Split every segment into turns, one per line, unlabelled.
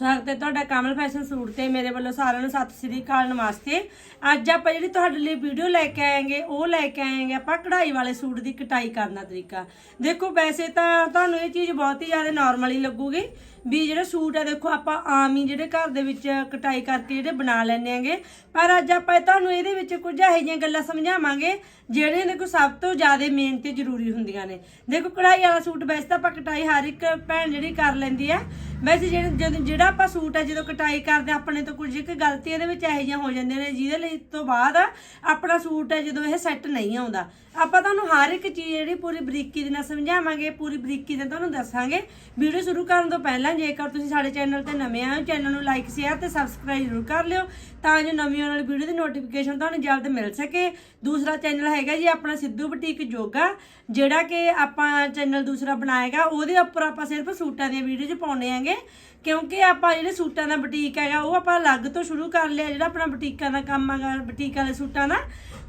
ਸਵਾਗਤ ਹੈ ਤੁਹਾਡਾ ਕਮਲ ਫੈਸ਼ਨ ਸੂਟ ਤੇ ਮੇਰੇ ਵੱਲੋਂ ਸਾਰਿਆਂ ਨੂੰ ਸਤਿ ਸ੍ਰੀ ਅਕਾਲ, ਨਮਸਤੇ। ਅੱਜ ਆਪਾਂ ਜਿਹੜੀ ਤੁਹਾਡੇ ਲਈ ਵੀਡੀਓ ਲੈ ਕੇ ਆਏਗੇ, ਉਹ ਲੈ ਕੇ ਆਏਗੇ ਆਪਾਂ ਕਢਾਈ ਵਾਲੇ ਸੂਟ ਦੀ ਕਟਾਈ ਕਰਨ ਦਾ ਤਰੀਕਾ। ਦੇਖੋ, ਵੈਸੇ ਤਾਂ ਤੁਹਾਨੂੰ ਇਹ ਚੀਜ਼ ਬਹੁਤ ਹੀ ਜ਼ਿਆਦਾ ਨਾਰਮਲ ਹੀ ਲੱਗੂਗੀ। ਵੀ ਜਿਹੜਾ ਸੂਟ ਹੈ ਦੇਖੋ ਆਪਾਂ ਆਮ ਹੀ ਜਿਹੜੇ ਘਰ ਦੇ ਵਿੱਚ ਕਟਾਈ ਕਰਕੇ ਜਿਹੜੇ ਬਣਾ ਲੈਂਦੇ ਆਂਗੇ ਪਰ ਅੱਜ ਆਪਾਂ ਤੁਹਾਨੂੰ ਇਹਦੇ ਵਿੱਚ ਕੁਝ ਇਹੋ ਜਿਹੀਆਂ ਗੱਲਾਂ ਸਮਝਾਵਾਂਗੇ ਜਿਹੜੀਆਂ ਦੇਖੋ ਸਭ ਤੋਂ ਜ਼ਿਆਦਾ ਮੇਨ ਤੇ ਜ਼ਰੂਰੀ ਹੁੰਦੀਆਂ ਨੇ। ਦੇਖੋ ਕਢਾਈ ਵਾਲਾ ਸੂਟ ਵੈਸੇ ਤਾਂ ਆਪਾਂ ਕਟਾਈ ਹਰ ਇੱਕ ਭੈਣ ਜਿਹੜੀ ਕਰ ਲੈਂਦੀ ਹੈ ਵੈਸੇ ਜਿਹੜੇ ਜਦੋਂ ਜਿਹੜਾ ਆਪਾਂ ਸੂਟ ਹੈ ਜਦੋਂ ਕਟਾਈ ਕਰਦੇ ਹਾਂ, ਆਪਣੇ ਤੋਂ ਕੁਝ ਇੱਕ ਗਲਤੀ ਇਹਦੇ ਵਿੱਚ ਇਹੋ ਜਿਹੀਆਂ ਹੋ ਜਾਂਦੀਆਂ ਨੇ ਜਿਹਦੇ ਲਈ ਤੋਂ ਬਾਅਦ ਆਪਣਾ ਸੂਟ ਹੈ ਜਦੋਂ ਇਹ ਸੈੱਟ ਨਹੀਂ ਆਉਂਦਾ। ਆਪਾਂ ਤੁਹਾਨੂੰ ਹਰ ਇੱਕ ਚੀਜ਼ ਜਿਹੜੀ ਪੂਰੀ ਬਰੀਕੀ ਦੇ ਨਾਲ ਸਮਝਾਵਾਂਗੇ ਪੂਰੀ ਬਰੀਕੀ ਨਾਲ ਤੁਹਾਨੂੰ ਦੱਸਾਂਗੇ। ਵੀਡੀਓ ਸ਼ੁਰੂ ਕਰਨ ਤੋਂ ਪਹਿਲਾਂ ਜੇਕਰ ਤੁਸੀਂ ਸਾਡੇ ਚੈਨਲ ਤੇ ਨਵੇਂ ਆਏ ਹੋ, ਚੈਨਲ ਨੂੰ ਲਾਈਕ ਸ਼ੇਅਰ ਤੇ ਸਬਸਕ੍ਰਾਈਬ ਜ਼ਰੂਰ ਕਰ ਲਿਓ ਤਾਂ ਜੋ ਨਵੀਂ ਆਉਣ ਵਾਲੀ ਵੀਡੀਓ ਦੀ ਨੋਟੀਫਿਕੇਸ਼ਨ ਤੁਹਾਨੂੰ ਜਲਦ ਮਿਲ ਸਕੇ। ਦੂਸਰਾ ਚੈਨਲ ਹੈਗਾ ਜੀ ਆਪਣਾ ਸਿੱਧੂ ਬੁਟੀਕ ਜੋਗਾ ਜਿਹੜਾ ਕਿ ਆਪਾਂ ਚੈਨਲ ਦੂਸਰਾ ਬਣਾਏਗਾ, ਉਹਦੇ ਉੱਪਰ ਆਪਾਂ ਸਿਰਫ ਸੂਟਾਂ ਦੀਆਂ ਵੀਡੀਓਜ਼ ਪਾਉਣੇ ਆਂਗੇ ਕਿਉਂਕਿ ਆਪਾਂ ਜਿਹੜੇ ਸੂਟਾਂ ਦਾ ਬੁਟੀਕ ਹੈਗਾ, ਉਹ ਆਪਾਂ ਅਲੱਗ ਤੋਂ ਸ਼ੁਰੂ ਕਰ ਲਿਆ, ਜਿਹੜਾ ਆਪਣਾ ਬੁਟੀਕਾਂ ਦਾ ਕੰਮ ਹੈਗਾ, ਬੁਟੀਕ ਵਾਲੇ ਸੂਟਾਂ ਦਾ।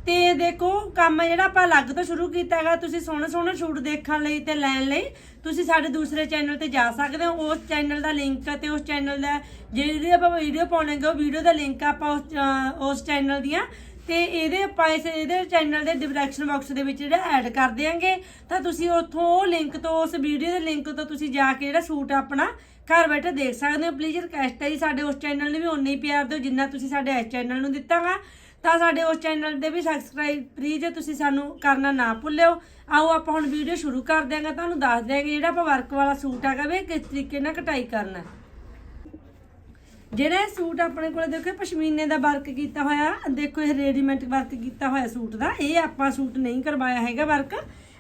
ਤੇ ਦੇਖੋ, ਕੰਮ ਜਿਹੜਾ ਆਪਾਂ ਅਲੱਗ ਤੋਂ ਸ਼ੁਰੂ ਕੀਤਾ ਹੈਗਾ, ਤੁਸੀਂ ਸੋਹਣੇ ਸੋਹਣੇ ਸੂਟ ਦੇਖਣ ਲਈ ਤੇ ਲੈਣ ਲਈ ਤੁਸੀਂ ਸਾਡੇ ਦੂਸਰੇ ਚੈਨਲ ਤੇ ਜਾ ਸਕਦੇ ਹੋ। ਉਸ ਚੈਨਲ ਦਾ ਲਿੰਕ ਤੇ ਉਸ ਚੈਨਲ ਦਾ ਜਿਹੜੀ ਆਪਾਂ ਵੀਡੀਓ ਪਾਉਣਗੇ, ਉਹ ਵੀਡੀਓ ਦਾ ਲਿੰਕ ਆਪਾਂ ਉਸ ਚੈਨਲ ਦੀਆਂ। ਤੇ ਇਹਦੇ ਆਪਾਂ ਇਸ, ਇਹਦੇ ਚੈਨਲ ਦੇ ਡਿਸਕ੍ਰਿਪਸ਼ਨ ਬਾਕਸ ਦੇ ਵਿੱਚ ਜਿਹੜਾ ਐਡ ਕਰ ਦਿਆਂਗੇ। ਤਾਂ ਤੁਸੀਂ ਉੱਥੋਂ ਉਹ ਲਿੰਕ ਤੋਂ, ਉਸ ਵੀਡੀਓ ਦੇ ਲਿੰਕ ਤੋਂ ਤੁਸੀਂ ਜਾ ਕੇ ਜਿਹੜਾ ਸੂਟ ਆਪਣਾ ਘਰ ਬੈਠੇ ਦੇਖ ਸਕਦੇ ਹੋ ਪਲੀਜ਼ ਰਿਕਵੈਸਟ ਹੈ ਜੀ ਸਾਡੇ ਉਸ ਚੈਨਲ ਨੂੰ ਵੀ ਉਨਾ ਹੀ ਪਿਆਰ ਦਿਓ ਜਿੰਨਾ ਤੁਸੀਂ ਸਾਡੇ ਇਸ ਚੈਨਲ ਨੂੰ ਦਿੱਤਾਗਾ ਤਾਂ ਸਾਡੇ ਉਸ ਚੈਨਲ ਦੇ ਵੀ ਸਬਸਕ੍ਰਾਈਬ ਪਲੀਜ਼ ਤੁਸੀਂ ਸਾਨੂੰ ਕਰਨਾ ਨਾ ਭੁੱਲਿਓ। ਆਓ ਆਪਾਂ ਹੁਣ ਵੀਡੀਓ ਸ਼ੁਰੂ ਕਰ ਦਿਆਂਗੇ, ਤੁਹਾਨੂੰ ਦੱਸ ਦਿਆਂਗੇ ਜਿਹੜਾ ਆਪਾਂ ਵਰਕ ਵਾਲਾ ਸੂਟ ਹੈਗਾ ਵੀ ਇਹ ਕਿਸ ਤਰੀਕੇ ਨਾਲ ਕਟਾਈ ਕਰਨਾ ਹੈ। ਜਿਹੜਾ ਇਹ ਸੂਟ ਆਪਣੇ ਕੋਲ ਦੇਖੋ ਪਸ਼ਮੀਨੇ ਦਾ ਵਰਕ ਕੀਤਾ ਹੋਇਆ। ਦੇਖੋ ਇਹ ਰੈਡੀਮੇਡ ਵਰਕ ਕੀਤਾ ਹੋਇਆ ਸੂਟ ਦਾ। ਇਹ ਆਪਾਂ ਸੂਟ ਨਹੀਂ ਕਰਵਾਇਆ ਹੈਗਾ ਵਰਕ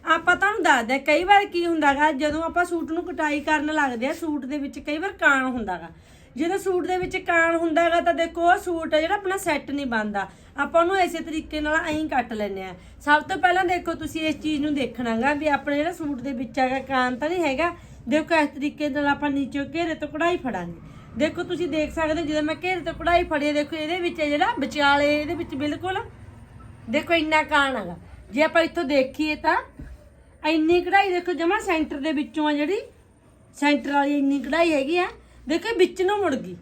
ਆਪਾਂ ਤੁਹਾਨੂੰ ਦੱਸਦੇ ਹਾਂ, ਕਈ ਵਾਰ ਕੀ ਹੁੰਦਾਗਾ ਜਦੋਂ ਆਪਾਂ ਸੂਟ ਨੂੰ ਕਟਾਈ ਕਰਨ ਲੱਗਦੇ ਆ ਸੂਟ ਦੇ ਵਿੱਚ ਕਈ ਵਾਰ ਕਾਣ ਹੁੰਦਾਗਾ। ਜਦੋਂ ਸੂਟ ਦੇ ਵਿੱਚ ਕਾਣ ਹੁੰਦਾਗਾ ਤਾਂ ਦੇਖੋ ਉਹ ਸੂਟ ਜਿਹੜਾ ਆਪਣਾ ਸੈੱਟ ਨਹੀਂ ਬਣਦਾ। ਆਪਾਂ ਉਹਨੂੰ ਇਸੇ ਤਰੀਕੇ ਨਾਲ ਐਂ ਕੱਟ ਲੈਂਦੇ ਆ। ਸਭ ਤੋਂ ਪਹਿਲਾਂ ਦੇਖੋ ਤੁਸੀਂ ਇਸ ਚੀਜ਼ ਨੂੰ ਦੇਖਣਾਗਾ ਵੀ ਆਪਣੇ ਜਿਹੜਾ ਸੂਟ ਦੇ ਵਿੱਚ ਹੈਗਾ ਕਾਣ ਤਾਂ ਨਹੀਂ ਹੈਗਾ। ਦੇਖੋ ਇਸ ਤਰੀਕੇ ਨਾਲ ਆਪਾਂ ਨੀਚੇ ਘੇਰੇ ਤੋਂ ਕਢਾਈ ਫੜਾਂਗੇ। ਦੇਖੋ ਤੁਸੀਂ ਦੇਖ ਸਕਦੇ ਹੋ ਜਦੋਂ ਮੈਂ ਘੇਰੇ ਤੋਂ ਕਢਾਈ ਫੜੀ ਦੇਖੋ ਇਹਦੇ ਵਿੱਚ ਜਿਹੜਾ ਵਿਚਾਲੇ ਇਹਦੇ ਵਿੱਚ ਬਿਲਕੁਲ ਦੇਖੋ ਇੰਨਾ ਕਾਣ ਹੈਗਾ। ਜੇ ਆਪਾਂ ਇੱਥੋਂ ਦੇਖੀਏ ਤਾਂ ਇੰਨੀ ਕਢਾਈ ਦੇਖੋ, ਜਮਾ ਸੈਂਟਰ ਦੇ ਵਿੱਚੋਂ ਆ ਜਿਹੜੀ। ਸੈਂਟਰ ਵਾਲੀ ਇੰਨੀ ਕਢਾਈ ਹੈਗੀ ਆ। ਦੇਖੋ, ਇਹ ਵਿੱਚ ਨੂੰ ਮੁੜ ਗਈ।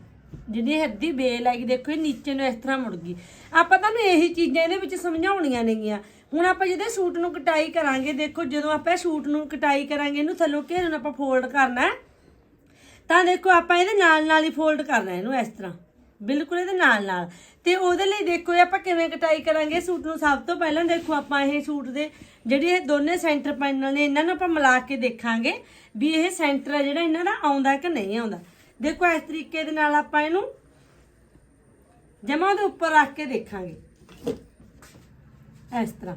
ਜਿਹੜੀ ਇਹ ਅੱਧੀ ਬੇਲ ਹੈਗੀ, ਦੇਖੋ, ਇਹ ਨੀਚੇ ਨੂੰ ਇਸ ਤਰ੍ਹਾਂ ਮੁੜ ਗਈ। ਆਪਾਂ ਤੁਹਾਨੂੰ ਇਹੀ ਚੀਜ਼ਾਂ ਇਹਦੇ ਵਿੱਚ ਸਮਝਾਉਣੀਆਂ ਨੇਗੀਆਂ। ਹੁਣ ਆਪਾਂ ਜਿਹਦੇ ਸੂਟ ਨੂੰ ਕਟਾਈ ਕਰਾਂਗੇ, ਦੇਖੋ, ਜਦੋਂ ਆਪਾਂ ਇਹ ਸੂਟ ਨੂੰ ਕਟਾਈ ਕਰਾਂਗੇ, ਇਹਨੂੰ ਥੱਲੋਂ ਘੇਰੇ ਨੂੰ ਆਪਾਂ ਫੋਲਡ ਕਰਨਾ ਤਾਂ ਦੇਖੋ, ਆਪਾਂ ਇਹਦੇ ਨਾਲ ਨਾਲ ਹੀ ਫੋਲਡ ਕਰਨਾ ਇਹਨੂੰ ਇਸ ਤਰ੍ਹਾਂ। ਬਿਲਕੁਲ ਇਹਦੇ ਨਾਲ ਨਾਲ। ਤੇ ਉਹਦੇ ਲਈ ਦੇਖੋ ਇਹ ਆਪਾਂ ਕਿਵੇਂ ਕਟਾਈ ਕਰਾਂਗੇ? ਸੂਟ ਨੂੰ ਸਭ ਤੋਂ ਪਹਿਲਾਂ ਦੇਖੋ ਆਪਾਂ ਇਹ ਸੂਟ ਦੇ ਜਿਹੜੇ ਇਹ ਦੋਨੇ ਸੈਂਟਰ ਪੈਨਲ ਨੇ, ਇਹਨਾਂ ਨੂੰ ਆਪਾਂ ਮਿਲਾ ਕੇ ਦੇਖਾਂਗੇ ਵੀ ਇਹ ਸੈਂਟਰ ਹੈ ਜਿਹੜਾ ਇਹਨਾਂ ਦਾ ਆਉਂਦਾ ਕਿ ਨਹੀਂ ਆਉਂਦਾ। ਦੇਖੋ ਇਸ ਤਰੀਕੇ ਦੇ ਨਾਲ ਆਪਾਂ ਇਹਨੂੰ ਜਮਾ ਦੇ ਉੱਪਰ ਰੱਖ ਕੇ ਦੇਖਾਂਗੇ। ਇਸ ਤਰ੍ਹਾਂ।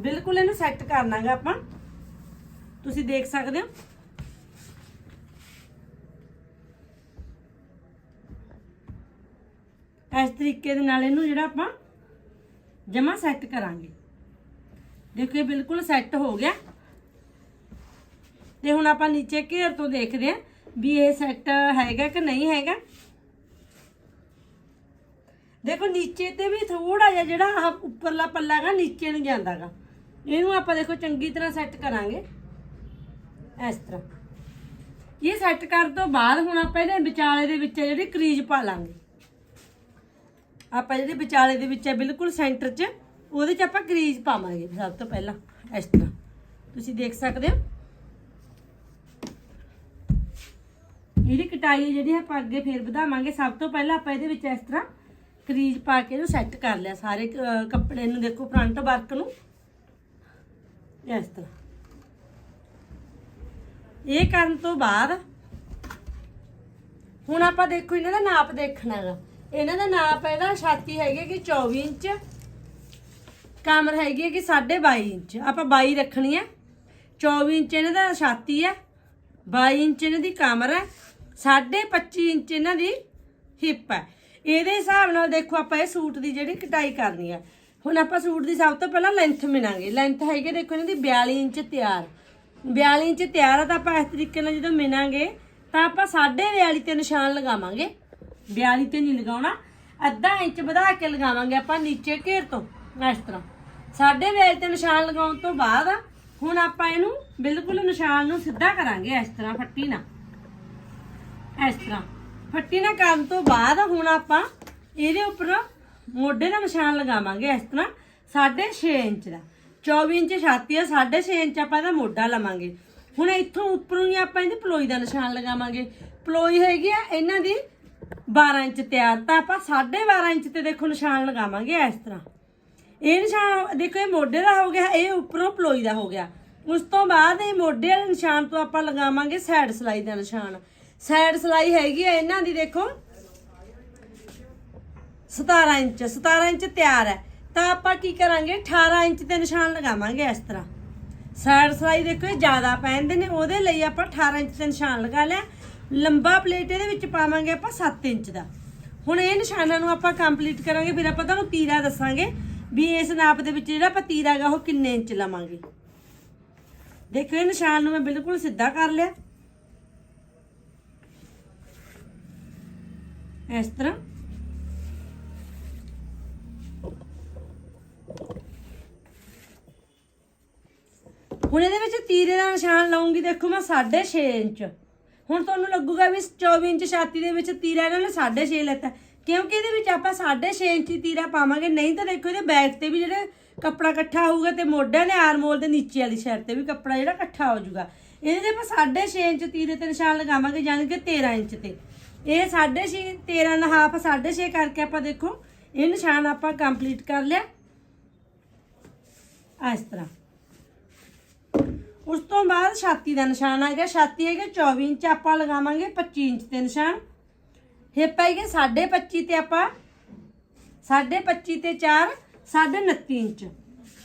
ਬਿਲਕੁਲ ਇਹਨੂੰ ਸੈੱਟ ਕਰਨਾਗਾ ਆਪਾਂ। ਤੁਸੀਂ ਦੇਖ ਸਕਦੇ ਹੋ? ਇਸ ਤਰੀਕੇ ਦੇ ਨਾਲ ਇਹਨੂੰ ਜਿਹੜਾ ਆਪਾਂ ਜਮਾ ਸੈੱਟ ਕਰਾਂਗੇ। ਦੇਖੋ ਇਹ ਬਿਲਕੁਲ ਸੈੱਟ ਹੋ ਗਿਆ। ਤੇ ਹੁਣ ਆਪਾਂ ਨੀਚੇ ਘੇਰ ਤੋਂ ਦੇਖਦੇ ਹਾਂ ਵੀ ਇਹ ਸੈੱਟ ਹੈਗਾ ਕਿ ਨਹੀਂ ਹੈਗਾ। ਦੇਖੋ ਨੀਚੇ ਤੇ ਵੀ ਥੋੜਾ ਜਿਹਾ ਜਿਹੜਾ ਉੱਪਰਲਾ ਪੱਲਾ ਹੈਗਾ, ਨੀਚੇ ਨੂੰ ਜਾਂਦਾਗਾ। ਇਹਨੂੰ ਆਪਾਂ ਦੇਖੋ ਚੰਗੀ ਤਰ੍ਹਾਂ ਸੈੱਟ ਕਰਾਂਗੇ। ਇਸ ਤਰ੍ਹਾਂ। ਇਹ ਸੈੱਟ ਕਰਨ ਤੋਂ ਬਾਅਦ ਹੁਣ ਆਪਾਂ ਇਹਦੇ ਵਿਚਾਲੇ ਦੇ ਵਿੱਚ ਜਿਹੜੀ ਕਰੀਜ਼ ਪਾ ਲਾਂਗੇ। ਆਪਾਂ ਜਿਹੜੇ ਵਿਚਾਲੇ ਦੇ ਵਿੱਚ ਹੈ ਬਿਲਕੁਲ ਸੈਂਟਰ 'ਚ, ਉਹਦੇ 'ਚ ਆਪਾਂ ਕਰੀਜ਼ ਪਾਵਾਂਗੇ ਸਭ ਤੋਂ ਪਹਿਲਾਂ, ਇਸ ਤਰ੍ਹਾਂ। ਤੁਸੀਂ ਦੇਖ ਸਕਦੇ ਹੋ। ਇਹਦੀ ਕਟਾਈ ਜਿਹੜੀ ਆਪਾਂ ਅੱਗੇ ਫੇਰ ਵਧਾਵਾਂਗੇ, ਸਭ ਤੋਂ ਪਹਿਲਾਂ ਆਪਾਂ ਇਹਦੇ ਵਿੱਚ ਇਸ ਤਰ੍ਹਾਂ ਕਰੀਜ਼ ਪਾ ਕੇ ਇਹਨੂੰ ਸੈੱਟ ਕਰ ਲਿਆ, ਸਾਰੇ ਕੱਪੜੇ ਨੂੰ ਦੇਖੋ ਫਰੰਟ ਵਰਕ ਨੂੰ। ਇਸ ਤਰ੍ਹਾਂ। ਇਹ ਕਰਨ ਤੋਂ ਬਾਅਦ, ਹੁਣ ਆਪਾਂ ਦੇਖੋ, ਇਹਨਾਂ ਦਾ ਨਾਪ ਦੇਖਣਾ ਹੈਗਾ। ਇਹਨਾਂ ਦਾ ਨਾਪ ਹੈਗਾ ਛਾਤੀ ਹੈਗੀ ਕਿ 24 ਇੰਚ, ਕਮਰ ਹੈਗੀ ਹੈ ਕਿ 22.5 ਇੰਚ। ਆਪਾਂ 22 ਰੱਖਣੀ ਹੈ। 24 ਇੰਚ ਇਹਨਾਂ ਦਾ ਛਾਤੀ ਹੈ। 22 ਇੰਚ ਇਹਨਾਂ ਦੀ ਕਮਰ ਹੈ। 25 ਇੰਚ ਇਹਨਾਂ ਦੀ ਹਿੱਪ ਹੈ। ਇਹਦੇ ਹਿਸਾਬ ਨਾਲ ਦੇਖੋ ਆਪਾਂ ਇਹ ਸੂਟ ਦੀ ਜਿਹੜੀ ਕਟਾਈ ਕਰਨੀ ਹੈ। ਹੁਣ ਆਪਾਂ ਸੂਟ ਦੀ ਸਭ ਤੋਂ ਪਹਿਲਾਂ ਲੈਂਥ ਮਿਣਾਂਗੇ ਲੈਂਥ ਹੈਗੀ ਦੇਖੋ ਇਹਨਾਂ ਦੀ 42 ਇੰਚ ਤਿਆਰ। 42 ਇੰਚ ਤਿਆਰ ਆ ਤਾਂ ਆਪਾਂ ਇਸ ਤਰੀਕੇ ਨਾਲ ਜਦੋਂ ਮਿਣਾਂਗੇ ਤਾਂ ਆਪਾਂ 42.5 ਤੇ ਨਿਸ਼ਾਨ ਲਗਾਵਾਂਗੇ। 42 ਤੇ ਨਹੀਂ ਲਗਾਉਣਾ। ਅੱਧਾ ਇੰਚ ਵਧਾ ਕੇ ਲਗਾਵਾਂਗੇ ਆਪਾਂ ਨੀਚੇ ਘੇਰ ਤੋਂ, ਇਸ ਤਰ੍ਹਾਂ। 42.5 ਤੇ ਨਿਸ਼ਾਨ ਲਗਾਉਣ ਤੋਂ ਬਾਅਦ ਹੁਣ ਆਪਾਂ ਇਹਨੂੰ ਬਿਲਕੁਲ ਨਿਸ਼ਾਨ ਨੂੰ ਸਿੱਧਾ ਕਰਾਂਗੇ ਇਸ ਤਰ੍ਹਾਂ ਫੱਟੀ ਨਾਲ। ਇਸ ਤਰ੍ਹਾਂ। ਫੱਟੀ ਨਾ ਕਰਨ ਤੋਂ ਬਾਅਦ ਹੁਣ ਆਪਾਂ ਇਹਦੇ ਉੱਪਰ ਮੋਢੇ ਦਾ ਨਿਸ਼ਾਨ ਲਗਾਵਾਂਗੇ ਇਸ ਤਰ੍ਹਾਂ 6.5 ਇੰਚ ਦਾ। 24 ਇੰਚ ਛਾਤੀ ਆ 6.5 ਇੰਚ ਆਪਾਂ ਇਹਦਾ ਮੋਢਾ ਲਵਾਂਗੇ। ਹੁਣ ਇੱਥੋਂ ਉੱਪਰੋਂ ਹੀ ਆਪਾਂ ਇਹਦੀ ਪਲੋਈ ਦਾ ਨਿਸ਼ਾਨ ਲਗਾਵਾਂਗੇ। ਪਲੋਈ ਹੈਗੀ ਆ ਇਹਨਾਂ ਦੀ 12 ਇੰਚ ਤਿਆਰ ਤਾਂ ਆਪਾਂ 12.5 ਇੰਚ ਤੇ ਦੇਖੋ ਨਿਸ਼ਾਨ ਲਗਾਵਾਂਗੇ ਇਸ ਤਰ੍ਹਾਂ। ਇਹ ਨਿਸ਼ਾਨ ਦੇਖੋ, ਇਹ ਮੋਢੇ ਦਾ ਹੋ ਗਿਆ, ਇਹ ਉੱਪਰੋਂ ਪਲੋਈ ਦਾ ਹੋ ਗਿਆ। ਉਸ ਤੋਂ ਬਾਅਦ ਇਹ ਮੋਢੇ ਵਾਲੇ ਨਿਸ਼ਾਨ ਤੋਂ ਆਪਾਂ ਲਗਾਵਾਂਗੇ ਸਾਈਡ ਸਲਾਈ ਦਾ ਨਿਸ਼ਾਨ। ਸਾਈਡ ਸਲਾਈ ਹੈਗੀ ਆ, ਇਹਨਾਂ ਦੀ ਦੇਖੋ। 17 ਇੰਚ 17 ਇੰਚ ਤਿਆਰ ਹੈ। ਤਾਂ ਆਪਾਂ ਕੀ ਕਰਾਂਗੇ 18 ਇੰਚ ਤੇ ਨਿਸ਼ਾਨ ਲਗਾਵਾਂਗੇ ਇਸ ਤਰ੍ਹਾਂ। ਸਾਈਡ ਸਲਾਈ ਦੇਖੋ, ਇਹ ਜ਼ਿਆਦਾ ਪੈਂਦੇ ਨੇ, ਉਹਦੇ ਲਈ ਆਪਾਂ 18 ਇੰਚ ਤੇ ਨਿਸ਼ਾਨ ਲਗਾ ਲਿਆ। ਲੰਬਾ ਪਲੇਟ ਇਹਦੇ ਵਿੱਚ ਪਾਵਾਂਗੇ ਆਪਾਂ 7 ਇੰਚ ਦਾ। ਹੁਣ ਇਹ ਨਿਸ਼ਾਨਾਂ ਨੂੰ ਆਪਾਂ ਕੰਪਲੀਟ ਕਰਾਂਗੇ, ਫਿਰ ਆਪਾਂ ਤੁਹਾਨੂੰ ਤੀਰਾ ਦੱਸਾਂਗੇ ਵੀ ਇਸ ਨਾਪ ਦੇ ਵਿੱਚ ਜਿਹੜਾ ਆਪਾਂ ਤੀਰਾ ਗਾ ਉਹ ਕਿੰਨੇ ਇੰਚ ਲਵਾਂਗੇ। ਦੇਖੋ ਇਹ ਨਿਸ਼ਾਨ ਨੂੰ ਮੈਂ ਬਿਲਕੁਲ ਸਿੱਧਾ ਕਰ ਲਿਆ। ਇਸ ਤਰ੍ਹਾਂ। ਹੁਣ ਇਹਦੇ ਵਿੱਚ ਤੀਰੇ ਦਾ ਨਿਸ਼ਾਨ ਲਾਉਂਗੀ, ਦੇਖੋ ਮੈਂ 6.5 ਇੰਚ। ਹੁਣ ਤੁਹਾਨੂੰ ਲੱਗੂਗਾ ਵੀ 24 ਇੰਚ ਛਾਤੀ ਦੇ ਵਿੱਚ ਤੀਰਾ ਇਹਨਾਂ ਨੇ 6.5 ਲੈਤਾ ਕਿਉਂਕਿ ਇਹਦੇ ਵਿੱਚ ਆਪਾਂ 6.5 ਇੰਚ ਤੀਰਾ ਪਾਵਾਂਗੇ, ਨਹੀਂ ਤਾਂ ਦੇਖੋ ਇਹਦੇ ਬੈਕ ਤੇ ਵੀ ਜਿਹੜੇ ਕੱਪੜਾ ਇਕੱਠਾ ਹੋਊਗਾ ਤੇ ਮੋਢਿਆਂ ਦੇ ਆਰਮੋਲ ਦੇ ਨੀਚੇ ਵਾਲੀ ਸਾਈਡ ਤੇ ਵੀ ਕੱਪੜਾ ਜਿਹੜਾ ਇਕੱਠਾ ਹੋ ਜਾਊਗਾ। ਇਹਦੇ ਤੇ ਆਪਾਂ 6.5 ਇੰਚ ਤੀਰੇ ਤੇ ਨਿਸ਼ਾਨ ਲਗਾਵਾਂਗੇ, ਯਾਨੀ ਕਿ 13 ਇੰਚ ਤੇ। ਇਹ 6.5 13 and ਹਾਫ 6.5 ਕਰਕੇ ਆਪਾਂ ਦੇਖੋ, ਇਹ ਨਿਸ਼ਾਨ ਆਪਾਂ ਕੰਪਲੀਟ ਕਰ ਲਿਆ। ਇਸ ਤਰ੍ਹਾਂ। ਉਸ ਤੋਂ ਬਾਅਦ ਛਾਤੀ ਦਾ ਨਿਸ਼ਾਨ ਆ ਗਿਆ। ਛਾਤੀ ਹੈਗਾ 24 ਇੰਚ, ਆਪਾਂ ਲਗਾਵਾਂਗੇ 25 ਇੰਚ ਤੇ ਨਿਸ਼ਾਨ। ਹਿੱਪ ਹੈਗੇ 25 ਤੇ ਆਪਾਂ 25 ਤੇ 4 29 ਇੰਚ।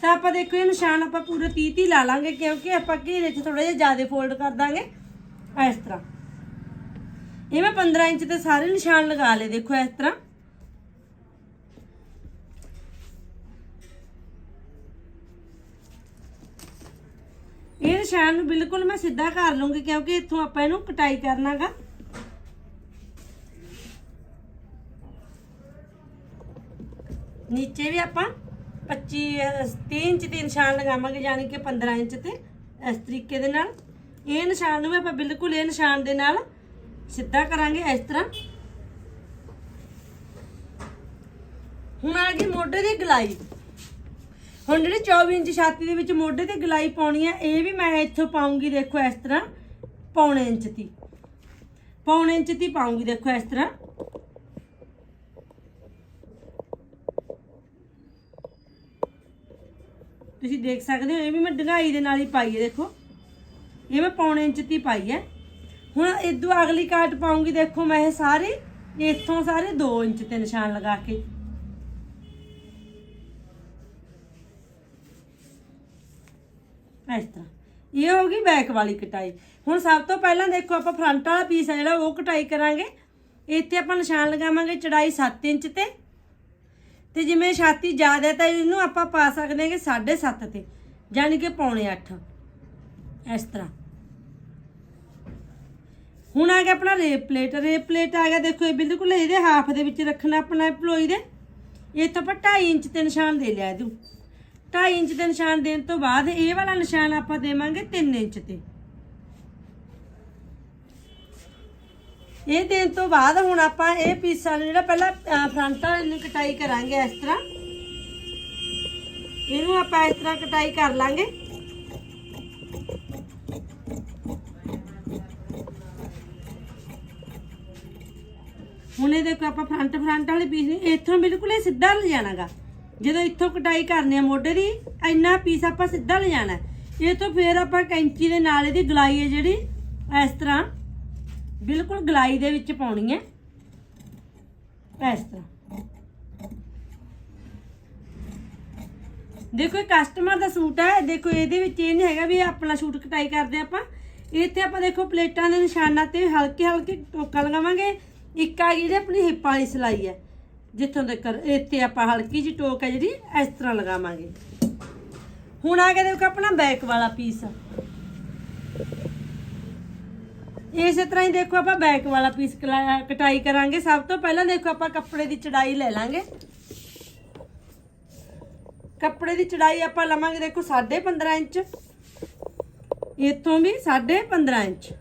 ਤਾਂ ਆਪਾਂ ਦੇਖੋ ਇਹ ਨਿਸ਼ਾਨ ਆਪਾਂ ਪੂਰੇ 30 30 ਲਾ ਲਾਂਗੇ ਕਿਉਂਕਿ ਆਪਾਂ ਘੇਰੇ 'ਚ ਥੋੜਾ ਜਿਹਾ ਜ਼ਿਆਦਾ ਫੋਲਡ ਕਰ ਦਾਂਗੇ। ਇਸ ਤਰ੍ਹਾਂ। ਇਹ ਮੈਂ 15 ਇੰਚ ਤੇ ਸਾਰੇ ਨਿਸ਼ਾਨ ਲਗਾ ਲਏ, ਦੇਖੋ ਇਸ ਤਰ੍ਹਾਂ ਇਹ ਨਿਸ਼ਾਨ ਨੂੰ ਬਿਲਕੁਲ ਮੈਂ ਸਿੱਧਾ ਕਰ ਲੂੰਗੀ ਕਿਉਂਕਿ ਇੱਥੋਂ ਆਪਾਂ ਇਹਨੂੰ ਕਟਾਈ ਕਰਨਾਗਾ। ਨੀਚੇ ਵੀ ਆਪਾਂ 25 ਅਹ, 30 ਇੰਚ ਦੇ ਨਿਸ਼ਾਨ ਲਗਾਵਾਂਗੇ ਯਾਨੀ ਕਿ 15 ਇੰਚ ਤੇ ਇਸ ਤਰੀਕੇ ਦੇ ਨਾਲ। ਇਹ ਨਿਸ਼ਾਨ ਨੂੰ ਵੀ ਆਪਾਂ ਬਿਲਕੁਲ ਇਹ ਨਿਸ਼ਾਨ ਦੇ ਨਾਲ ਸਿੱਧਾ ਕਰਾਂਗੇ ਇਸ ਤਰ੍ਹਾਂ। ਹੁਣ ਆ ਗਈ ਮੋਢੇ ਦੀ ਗਲਾਈ। ਹੁਣ ਜਿਹੜੀ 24 ਇੰਚ ਛਾਤੀ ਦੇ ਵਿੱਚ ਮੋਢੇ ਤੇ ਗਲਾਈ ਪਾਉਣੀ ਹੈ ਇਹ ਵੀ ਮੈਂ ਇੱਥੋਂ ਪਾਉਂਗੀ, ਦੇਖੋ ਇਸ ਤਰ੍ਹਾਂ, ਪੌਣੇ ਇੰਚ ਦੀ। ਪੌਣੇ ਇੰਚ ਦੀ ਪਾਉਂਗੀ, ਦੇਖੋ ਇਸ ਤਰ੍ਹਾਂ। ਤੁਸੀਂ ਦੇਖ ਸਕਦੇ ਹੋ, ਇਹ ਵੀ ਮੈਂ ਡੰਗਾਈ ਦੇ ਨਾਲ ਹੀ ਪਾਈ ਹੈ, ਦੇਖੋ। ਇਹ ਮੈਂ ਪੌਣੇ ਇੰਚ ਦੀ ਪਾਈ ਹੈ। ਹੁਣ ਇਦੋਂ ਅਗਲੀ ਕਾਟ ਪਾਉਂਗੀ, ਦੇਖੋ ਮੈਂ ਇਹ ਸਾਰੇ, ਇੱਥੋਂ ਸਾਰੇ 2 ਇੰਚ ਤੇ ਨਿਸ਼ਾਨ ਲਗਾ ਕੇ। ਇਸ ਤਰ੍ਹਾਂ। ਇਹ ਹੋ ਗਈ ਬੈਕ ਵਾਲੀ ਕਟਾਈ। ਹੁਣ ਸਭ ਤੋਂ ਪਹਿਲਾਂ ਦੇਖੋ ਆਪਾਂ ਫਰੰਟ ਵਾਲਾ ਪੀਸ ਹੈ ਜਿਹੜਾ, ਉਹ ਕਟਾਈ ਕਰਾਂਗੇ। ਇੱਥੇ ਆਪਾਂ ਨਿਸ਼ਾਨ ਲਗਾਵਾਂਗੇ ਚੜਾਈ 7 ਇੰਚ ਤੇ। ਤੇ ਜਿਵੇਂ ਛਾਤੀ ਜ਼ਿਆਦਾ ਤਾਂ ਇਹਨੂੰ ਆਪਾਂ ਪਾ ਸਕਦੇ ਹਾਂਗੇ 7.5 ਤੇ ਯਾਨੀ ਕਿ ਪੌਣੇ 8 ਇਸ ਤਰ੍ਹਾਂ। ਹੁਣ ਆ ਗਿਆ ਆਪਣਾ ਰੇਪ ਪਲੇਟ। ਰੇਪ ਪਲੇਟ ਆ ਗਿਆ, ਦੇਖੋ ਇਹ ਬਿਲਕੁਲ ਇਹਦੇ ਹਾਫ ਦੇ ਵਿੱਚ ਰੱਖਣਾ ਆਪਣਾ ਪਲੋਈ ਦੇ। ਇਹ ਤਾਂ ਆਪਾਂ 2.5 ਇੰਚ ਤੇ ਨਿਸ਼ਾਨ ਦੇ ਲਿਆ ਇਹਨੂੰ 2.5 ਇੰਚ ਦੇ ਨਿਸ਼ਾਨ ਦੇਣ ਤੋਂ ਬਾਅਦ ਇਹ ਵਾਲਾ ਨਿਸ਼ਾਨ ਆਪਾਂ ਦੇਵਾਂਗੇ 3 ਇੰਚ ਤੇ। ਇਹ ਦੇਣ ਤੋਂ ਬਾਅਦ ਹੁਣ ਆਪਾਂ ਇਹ ਪੀਸਾਂ ਨੂੰ ਜਿਹੜਾ ਪਹਿਲਾਂ ਫਰੰਟ ਵਾਲੇ ਨੂੰ ਕਟਾਈ ਕਰਾਂਗੇ ਇਸ ਤਰ੍ਹਾਂ। ਇਹਨੂੰ ਆਪਾਂ ਇਸ ਤਰ੍ਹਾਂ ਕਟਾਈ ਕਰ ਲਾਂਗੇ। ਹੁਣ ਇਹ ਦੇਖੋ ਆਪਾਂ ਫਰੰਟ ਫਰੰਟ ਵਾਲੇ ਪੀਸ ਇੱਥੋਂ ਬਿਲਕੁਲ ਇਹ ਸਿੱਧਾ ਲਿਜਾਣਾਗਾ। ਜਦੋਂ ਇੱਥੋਂ ਕਟਾਈ ਕਰਨੀ ਆ ਮੋਢੇ ਦੀ, ਇੰਨਾ ਪੀਸ ਆਪਾਂ ਸਿੱਧਾ ਲਿਜਾਣਾ ਇਹ ਤੋਂ ਫੇਰ ਆਪਾਂ ਕੈਂਚੀ ਦੇ ਨਾਲ ਇਹਦੀ ਗਲਾਈ ਹੈ ਜਿਹੜੀ, ਇਸ ਤਰ੍ਹਾਂ ਬਿਲਕੁਲ ਗਲਾਈ ਦੇ ਵਿੱਚ ਪਾਉਣੀ ਹੈ। ਇਸ ਤਰ੍ਹਾਂ। ਦੇਖੋ, ਇਹ ਕਸਟਮਰ ਦਾ ਸੂਟ ਹੈ। ਦੇਖੋ, ਇਹਦੇ ਵਿੱਚ ਇਹ ਨਹੀਂ ਹੈਗਾ ਵੀ ਆਪਣਾ ਸੂਟ ਕਟਾਈ ਕਰਦੇ ਆਪਾਂ। ਇੱਥੇ ਆਪਾਂ ਦੇਖੋ, ਪਲੇਟਾਂ ਦੇ ਨਿਸ਼ਾਨਾਂ ਤੇ ਹਲਕੇ ਹਲਕੇ ਟੋਕਾ ਲਗਾਵਾਂਗੇ। ਇੱਕ ਆ ਗਈ ਜਿਹੜੀ ਆਪਣੀ ਹਿੱਪ ਵਾਲੀ ਸਿਲਾਈ ਹੈ। ਜਿੱਥੋਂ ਤੱਕ ਇੱਥੇ ਆਪਾਂ ਹਲਕੀ ਜਿਹੀ ਟੋਕ ਹੈ ਜਿਹੜੀ, ਇਸ ਤਰ੍ਹਾਂ ਲਗਾਵਾਂਗੇ। ਹੁਣ ਆ ਗਿਆ ਦੇਖੋ ਆਪਣਾ ਬੈਕ ਵਾਲਾ ਪੀਸ ਇਸੇ ਤਰ੍ਹਾਂ ਹੀ ਦੇਖੋ ਆਪਾਂ ਬੈਕ ਵਾਲਾ ਪੀਸ ਕਟਾਈ ਕਰਾਂਗੇ। ਸਭ ਤੋਂ ਪਹਿਲਾਂ ਦੇਖੋ ਆਪਾਂ ਕੱਪੜੇ ਦੀ ਚੜਾਈ ਲੈ ਲਾਂਗੇ। ਕੱਪੜੇ ਦੀ ਚੜਾਈ ਆਪਾਂ ਲਵਾਂਗੇ ਦੇਖੋ 15.5 ਇੰਚ। ਇੱਥੋਂ ਵੀ 15.5 ਇੰਚ।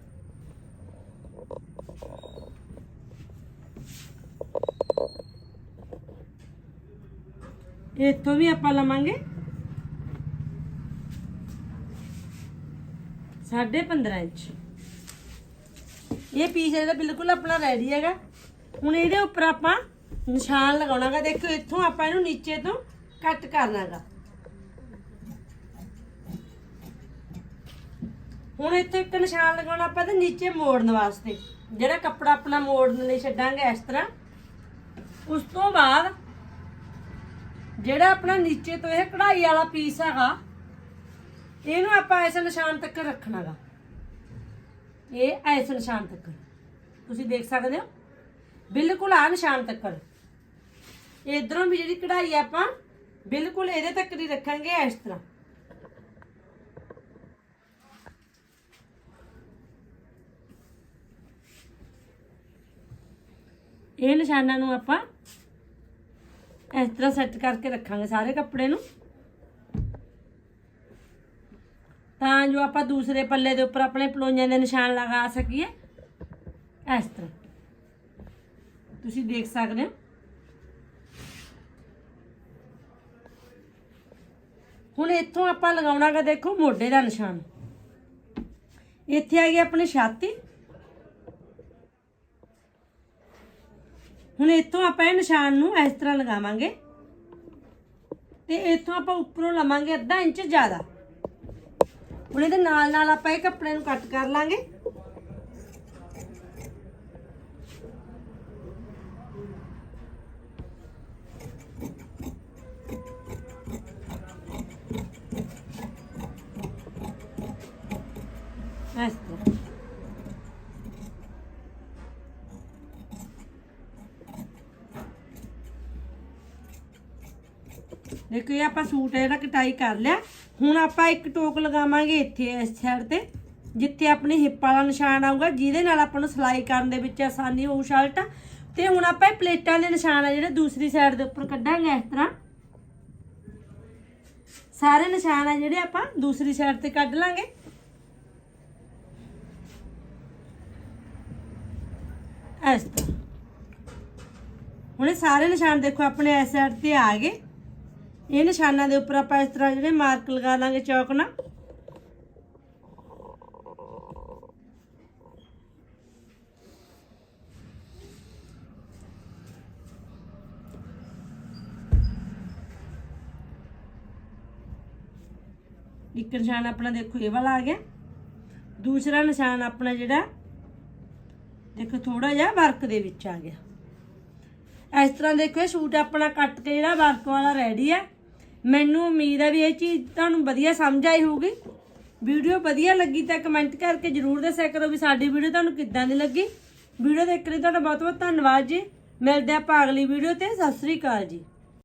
ਇੱਥੋਂ ਵੀ ਆਪਾਂ ਲਵਾਂਗੇ ਸਾਢੇ 15 ਇੰਚ ਇਹ ਪੀਸ ਇਹਦਾ ਬਿਲਕੁਲ ਆਪਣਾ ਰੈਡੀ ਹੈਗਾ ਹੁਣ ਇਹਦੇ ਉੱਪਰ ਆਪਾਂ ਨਿਸ਼ਾਨ ਲਗਾਉਣਾਗਾ ਦੇਖੋ ਇੱਥੋਂ ਆਪਾਂ ਇਹਨੂੰ ਨੀਚੇ ਤੋਂ ਕੱਟ ਕਰਨਾਗਾ ਹੁਣ ਇੱਥੇ ਇੱਕ ਨਿਸ਼ਾਨ ਲਗਾਉਣਾ ਆਪਾਂ ਤੇ ਨੀਚੇ ਮੋੜਨ ਵਾਸਤੇ ਜਿਹੜਾ ਕੱਪੜਾ ਆਪਣਾ ਮੋੜਨ ਲਈ ਛੱਡਾਂਗੇ ਇਸ ਤਰ੍ਹਾਂ ਉਸ ਤੋਂ ਬਾਅਦ ਜਿਹੜਾ ਆਪਣਾ ਨੀਚੇ ਤੋਂ ਇਹ ਕਢਾਈ ਵਾਲਾ ਪੀਸ ਹੈਗਾ, ਇਹਨੂੰ ਆਪਾਂ ਇਸ ਨਿਸ਼ਾਨ ਤੱਕ ਰੱਖਣਾਗਾ। ਇਹ ਇਸ ਨਿਸ਼ਾਨ ਤੱਕ। ਤੁਸੀਂ ਦੇਖ ਸਕਦੇ ਹੋ? ਬਿਲਕੁਲ ਆ ਨਿਸ਼ਾਨ ਤੱਕ। ਇਧਰੋਂ ਵੀ ਜਿਹੜੀ ਕਢਾਈ ਆ ਆਪਾਂ, ਬਿਲਕੁਲ ਇਹਦੇ ਤੱਕ ਦੀ ਰੱਖਾਂਗੇ ਇਸ ਤਰ੍ਹਾਂ। ਇਹ ਨਿਸ਼ਾਨਾਂ ਨੂੰ ਆਪਾਂ ਇਸ ਤਰ੍ਹਾਂ ਸੈੱਟ ਕਰਕੇ ਰੱਖਾਂਗੇ ਸਾਰੇ ਕੱਪੜੇ ਨੂੰ। ਤਾਂ ਜੋ ਆਪਾਂ ਦੂਸਰੇ ਪੱਲੇ ਦੇ ਉੱਪਰ ਆਪਣੇ ਪਲੋਈਆਂ ਦੇ ਨਿਸ਼ਾਨ ਲਗਾ ਸਕੀਏ। ਇਸ ਤਰ੍ਹਾਂ। ਤੁਸੀਂ ਦੇਖ ਸਕਦੇ ਹੋ। ਹੁਣ ਇੱਥੋਂ ਆਪਾਂ ਲਗਾਉਣਾਗਾ ਦੇਖੋ ਮੋਢੇ ਦਾ ਨਿਸ਼ਾਨ। ਇੱਥੇ ਆ ਗਈ ਆਪਣੀ ਛਾਤੀ। ਹੁਣ ਇੱਥੋਂ ਆਪਾਂ ਇਹ ਨਿਸ਼ਾਨ ਨੂੰ ਇਸ ਤਰ੍ਹਾਂ ਲਗਾਵਾਂਗੇ। ਤੇ ਇੱਥੋਂ ਆਪਾਂ ਉੱਪਰੋਂ ਲਵਾਂਗੇ ਅੱਧਾ ਇੰਚ ਜ਼ਿਆਦਾ। ਹੁਣ ਇਹਦੇ ਨਾਲ ਨਾਲ ਆਪਾਂ ਇਹ ਕੱਪੜੇ ਨੂੰ ਕੱਟ ਕਰ ਲਾਂਗੇ ਇਸ ਤਰ੍ਹਾਂ ਦੇਖੋ ਇਹ ਆਪਾਂ ਸੂਟ ਹੈ ਜਿਹੜਾ ਕਟਾਈ ਕਰ ਲਿਆ। ਹੁਣ ਆਪਾਂ ਇੱਕ ਟੋਕ ਲਗਾਵਾਂਗੇ ਇੱਥੇ ਇਸ ਸਾਈਡ ਤੇ, ਜਿੱਥੇ ਆਪਣੇ ਹਿੱਪ ਵਾਲਾ ਨਿਸ਼ਾਨ ਆਊਗਾ, ਜਿਹਦੇ ਨਾਲ ਆਪਾਂ ਨੂੰ ਸਿਲਾਈ ਕਰਨ ਦੇ ਵਿੱਚ ਆਸਾਨੀ ਹੋਊ ਸ਼ਰਟ ਤੇ ਹੁਣ ਆਪਾਂ ਇਹ ਪਲੇਟਾਂ ਦੇ ਨਿਸ਼ਾਨ ਆ ਜਿਹੜੇ ਦੂਸਰੀ ਸਾਈਡ ਦੇ ਉੱਪਰ ਕੱਢਾਂਗੇ ਇਸ ਤਰ੍ਹਾਂ। ਸਾਰੇ ਨਿਸ਼ਾਨ ਆ ਜਿਹੜੇ ਆਪਾਂ ਦੂਸਰੀ ਸਾਈਡ ਤੇ ਕੱਢ ਲਾਂਗੇ। ਇਸ ਤਰ੍ਹਾਂ। ਹੁਣ ਇਹ ਸਾਰੇ ਨਿਸ਼ਾਨ ਦੇਖੋ ਆਪਣੇ ਇਸ ਸਾਈਡ ਤੇ ਆ ਗਏ। ਇਹ ਨਿਸ਼ਾਨਾਂ ਦੇ ਉੱਪਰ ਆਪਾਂ ਇਸ ਤਰ੍ਹਾਂ ਜਿਹੜੇ ਮਾਰਕ ਲਗਾ ਲਾਂਗੇ ਚੌਕ ਨਾਲ। ਇੱਕ ਨਿਸ਼ਾਨ ਆਪਣਾ ਦੇਖੋ, ਇਹ ਵਾਲਾ ਆ ਗਿਆ। ਦੂਸਰਾ ਨਿਸ਼ਾਨ ਆਪਣਾ ਜਿਹੜਾ, ਦੇਖੋ ਥੋੜਾ ਜਿਹਾ ਵਰਕ ਦੇ ਵਿੱਚ ਆ ਗਿਆ। ਇਸ ਤਰ੍ਹਾਂ ਦੇਖੋ, ਇਹ ਸੂਟ ਆਪਣਾ ਕੱਟ ਕੇ ਜਿਹੜਾ ਵਰਕ ਵਾਲਾ ਰੈਡੀ ਹੈ। ਮੈਨੂੰ ਉਮੀਦ ਹੈ ਵੀ ਇਹ ਚੀਜ਼ ਤੁਹਾਨੂੰ ਵਧੀਆ ਸਮਝ ਆਈ ਹੋਊਗੀ। ਵੀਡੀਓ ਵਧੀਆ ਲੱਗੀ ਤਾਂ ਕਮੈਂਟ ਕਰਕੇ ਜਰੂਰ ਦੱਸਿਆ ਕਰੋ ਵੀ ਸਾਡੀ ਵੀਡੀਓ ਤੁਹਾਨੂੰ ਕਿੱਦਾਂ ਦੀ ਲੱਗੀ। ਵੀਡੀਓ ਦੇਖਣ ਲਈ ਤੁਹਾਡਾ ਬਹੁਤ ਬਹੁਤ ਧੰਨਵਾਦ ਜੀ। ਮਿਲਦੇ ਆਪਾਂ ਅਗਲੀ ਵੀਡੀਓ ਤੇ। ਸਤਿ ਸ੍ਰੀ ਅਕਾਲ ਜੀ।